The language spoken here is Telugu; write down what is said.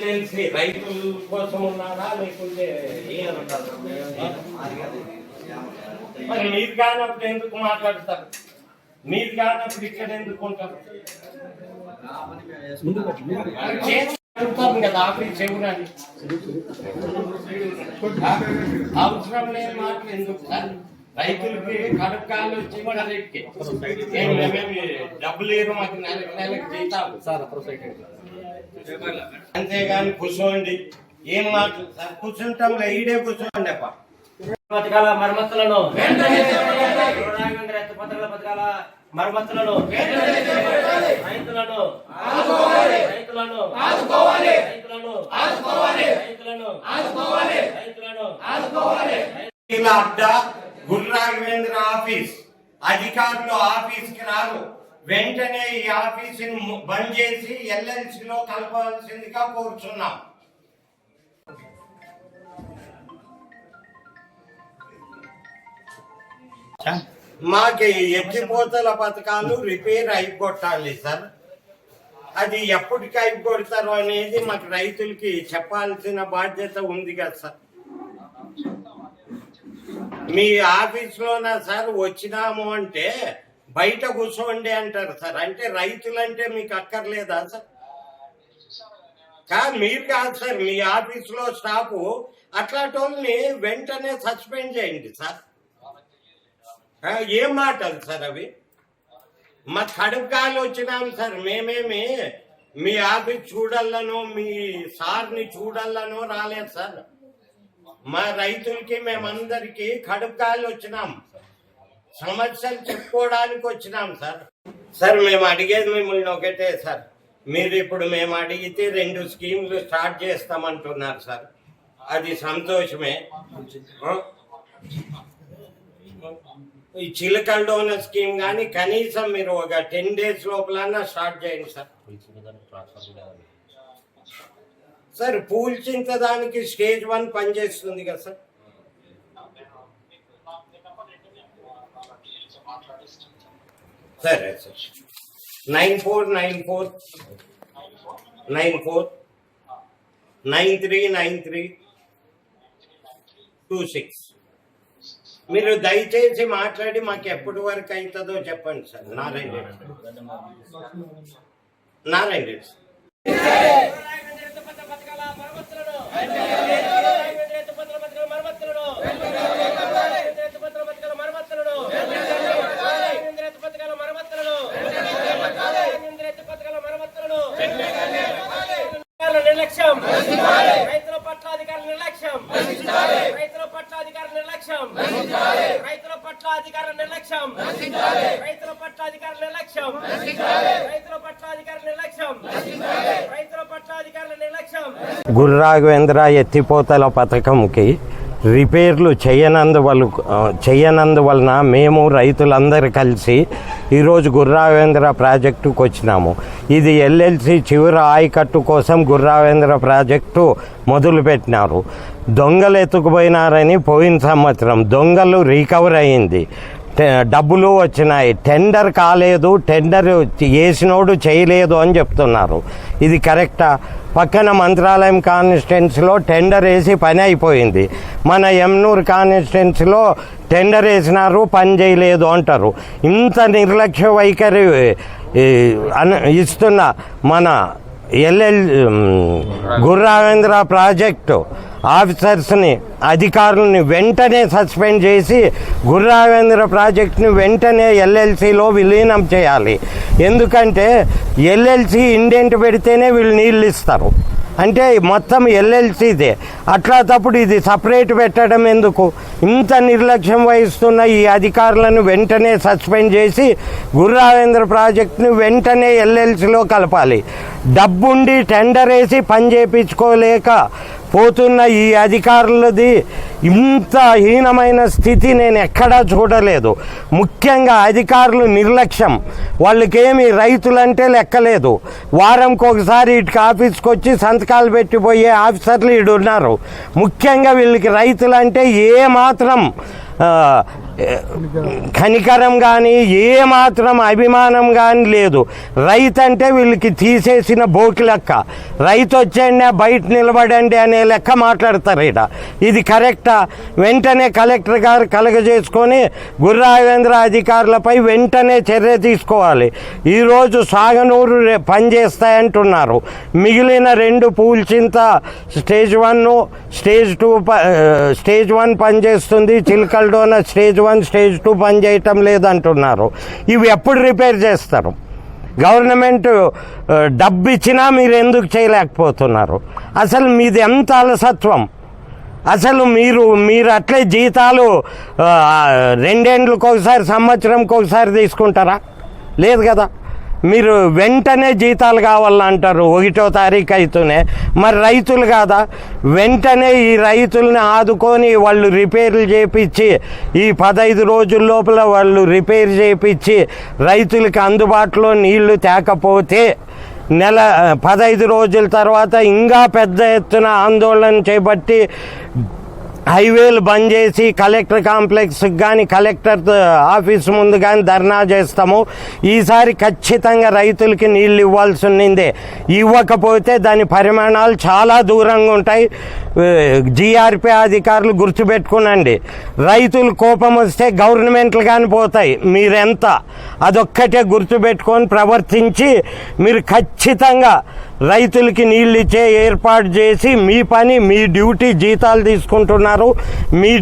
తెలిసి రైతుల కోసం ఉన్నారా లేకుంటే మరి మీరు కానప్పుడు ఎందుకు మాట్లాడతారు? మీరు కానప్పుడు ఇక్కడ ఎందుకు ఉంటారు? కదా అవసరం లేని మాటలు ఎందుకు సార్? రైతులకి కడుపు కాళ్ళు వచ్చి కూడా రేట్కి. డబ్బులు లేరు మాకు నెలకు నెలకు జీతాలు. అంతేగాని కూర్చోండి. ఏం మాటలు సార్? కూర్చుంటాం ఈడే కూర్చోండి అప్ప. పథకాల మరమ్మతులను. పథకాల పథకాల మరమ్మతులను. రైతులను రైతులను రైతులను. రైతులను. రైతులను ఇలా అడ్డ గుర్రాఘవేంద్ర ఆఫీస్. అధికారులు ఆఫీస్కి రారు. వెంటనే ఈ ఆఫీసుని బంద్ చేసి ఎల్ఎల్సి లో కలపవలసిందిగా కోరుచున్నాం. మాకు ఎత్తిపోతల పథకాలు రిపేర్ అయిపోతాలి సార్. అది ఎప్పటికి కొడతారు అనేది మాకు రైతులకి చెప్పాల్సిన బాధ్యత ఉంది కదా సార్. మీ ఆఫీస్లోనా సార్ వచ్చినాము అంటే బయట కూర్చోండి అంటారు సార్. అంటే రైతులంటే మీకు అక్కర్లేదా సార్? కాదు మీరు కాదు సార్. మీ ఆఫీస్లో స్టాఫ్ అట్లాంటి వాళ్ళని వెంటనే సస్పెండ్ చేయండి సార్. ఏం మాటలు సార్ అవి? మా కడుపుకాలు వచ్చినాం సార్. మేమేమి మీ ఆఫీస్ చూడాలను మీ సార్ని చూడాలను రాలేదు సార్. మా రైతులకి మేమందరికి కడుపుకాయలు వచ్చినాం. సమస్యలు చెప్పుకోవడానికి వచ్చినాం సార్. సార్ మేము అడిగేది మిమ్మల్ని ఒకటే సార్. మీరు ఇప్పుడు మేము అడిగితే రెండు స్కీమ్లు స్టార్ట్ చేస్తామంటున్నారు సార్. అది సంతోషమే. ఈ ఈ డోనర్ స్కీమ్ కానీ కనీసం మీరు ఒక టెన్ డేస్ లోపలన్నా స్టార్ట్ చేయండి సార్. సార్ పూల్చించడానికి స్టేజ్ వన్ పనిచేస్తుంది కదా సార్. సరే sir. Nine four nine four nine four nine three nine three two six. మీరు దయచేసి మాట్లాడి మాకు ఎప్పటి వరకు అవుతుందో చెప్పండి సార్ నారాయణ రెడ్డి నారాయణ రెడ్డి సార్ రాఘవేంద్ర ఎత్తు పథకాల మరమ్మతులను రాఘవేంద్ర ఎత్తు పథకాల మరమ్మతులను రాఘవేంద్ర ఎత్తు పథకాల మరమ్మతులను రాఘవేంద్ర ఎత్తు పథకాల మరమ్మతులను రాఘవేంద్ర ఎత్తు పథకాల మరమ్మతులను అధికారుల నిర్లక్ష్యం రైతుల పట్ల అధికారుల నిర్లక్ష్యం రైతుల పట్ల అధికారుల నిర్లక్ష్యం అధికారుల నిర్లక్ష్యం. రైతుల పట్ల అధికారుల నిర్లక్ష్యం రైతుల పట్ల అధికారుల నిర్లక్ష్యం రైతుల పట్ల అధికారుల నిర్లక్ష్యం. గుర్రాఘవేంద్ర ఎత్తిపోతల పథకంకి రిపేర్లు చేయనందువల్ల చేయనందువలన మేము రైతులందరూ కలిసి ఈరోజు గుర్రావేంద్ర ప్రాజెక్టుకు వచ్చినాము. ఇది ఎల్ఎల్సి చివరి ఆయకట్టు కోసం గుర్రావేంద్ర ప్రాజెక్టు మొదలుపెట్టినారు. దొంగలు ఎత్తుకుపోయినారని పోయిన సంవత్సరం దొంగలు రికవర్ అయింది. డబ్బులు వచ్చినాయి. టెండర్ కాలేదు. టెండర్ వేసినోడు చేయలేదు అని చెప్తున్నారు. ఇది కరెక్టా? పక్కన మంత్రాలయం కాన్స్టిట్యున్సీలో టెండర్ వేసి పని అయిపోయింది. మన ఎమ్నూరు కాన్స్టిట్యున్సీలో టెండర్ వేసినారు పని చేయలేదు అంటారు. ఇంత నిర్లక్ష్య వైఖరి ఇస్తున్న మన ఎల్ఎల్ గుర్రావేంద్ర ప్రాజెక్టు ఆఫీసర్స్ని అధికారులని వెంటనే సస్పెండ్ చేసి గుర్రావేంద్ర ప్రాజెక్ట్ని వెంటనే ఎల్ఎల్సిలో విలీనం చేయాలి. ఎందుకంటే ఎల్ఎల్సి ఇండెంట్ పెడితేనే వీళ్ళు నీళ్ళు ఇస్తారు అంటే మొత్తం ఎల్ఎల్సిదే. అట్లా తప్పుడు ఇది సపరేట్ పెట్టడం ఎందుకు? ఇంత నిర్లక్ష్యం వహిస్తున్న ఈ అధికారులను వెంటనే సస్పెండ్ చేసి గుర్రావేంద్ర ప్రాజెక్టుని వెంటనే ఎల్ఎల్సిలో కలపాలి. డబ్బుండి టెండర్ వేసి పని చేయించుకోలేక పోతున్న ఈ అధికారులది ఇంత హీనమైన స్థితి నేను ఎక్కడా చూడలేదు. ముఖ్యంగా అధికారులు నిర్లక్ష్యం. వాళ్ళకేమి రైతులంటే లెక్కలేదు. వారంకి ఒకసారి ఇటుకి ఆఫీస్కి వచ్చి సంతకాలు పెట్టిపోయే ఆఫీసర్లు ఇడున్నారు ముఖ్యంగా వీళ్ళకి రైతులంటే ఏ మాత్రం కనికరం కానీ ఏమాత్రం అభిమానం కానీ లేదు. రైతు అంటే వీళ్ళకి తీసేసిన బోకి లెక్క. రైతు వచ్చండి బయట నిలబడండి అనే లెక్క మాట్లాడతారు ఇట ఇది కరెక్టా. వెంటనే కలెక్టర్ గారు కలగజేసుకొని గుర్రావేంద్ర అధికారులపై వెంటనే చర్య తీసుకోవాలి. ఈరోజు సాగనూరు పనిచేస్తాయంటున్నారు. మిగిలిన రెండు Pulchinta stage one stage two ప- స్టేజ్ వన్ పనిచేస్తుంది Chilakaldona stage one stage two పనిచేయటం లేదంటున్నారు. ఇవి ఎప్పుడు రిపేర్ చేస్తారు? గవర్నమెంట్ డబ్బు ఇచ్చినా మీరు ఎందుకు చేయలేకపోతున్నారు? అసలు మీది ఎంత అలసత్వం? అసలు మీరు మీరు అట్లే జీతాలు రెండేండ్లకు ఒకసారి సంవత్సరంకి ఒకసారి తీసుకుంటారా? లేదు కదా? మీరు వెంటనే జీతాలు కావాలంటారు. ఒకటో తారీఖు అయితేనే. మరి రైతులు కాదా? వెంటనే ఈ రైతుల్ని ఆదుకొని వాళ్ళు రిపేర్లు చేపించి ఈ పదహైదు రోజుల లోపల వాళ్ళు రిపేర్ చేపించి రైతులకి అందుబాటులో నీళ్ళు తేకపోతే నెల పదహైదు రోజుల తర్వాత ఇంకా పెద్ద ఎత్తున ఆందోళన చేపట్టి హైవేలు బంద్ చేసి కలెక్టర్ కాంప్లెక్స్ కానీ కలెక్టర్ ఆఫీస్ ముందు కానీ ధర్నా చేస్తాము. ఈసారి ఖచ్చితంగా రైతులకి నీళ్ళు ఇవ్వాల్సి ఉన్నిందే. ఇవ్వకపోతే దాని పరిమాణాలు చాలా దూరంగా ఉంటాయి. జిఆర్పి అధికారులు గుర్తుపెట్టుకునండి. రైతులు కోపం వస్తే గవర్నమెంట్లు కానీ పోతాయి. మీరెంత? అదొక్కటే గుర్తుపెట్టుకొని ప్రవర్తించి మీరు ఖచ్చితంగా రైతులకి నీళ్ళు ఇచ్చే ఏర్పాటు చేసి మీ పని మీ డ్యూటీ జీతాలు తీసుకుంటున్నారు. మీ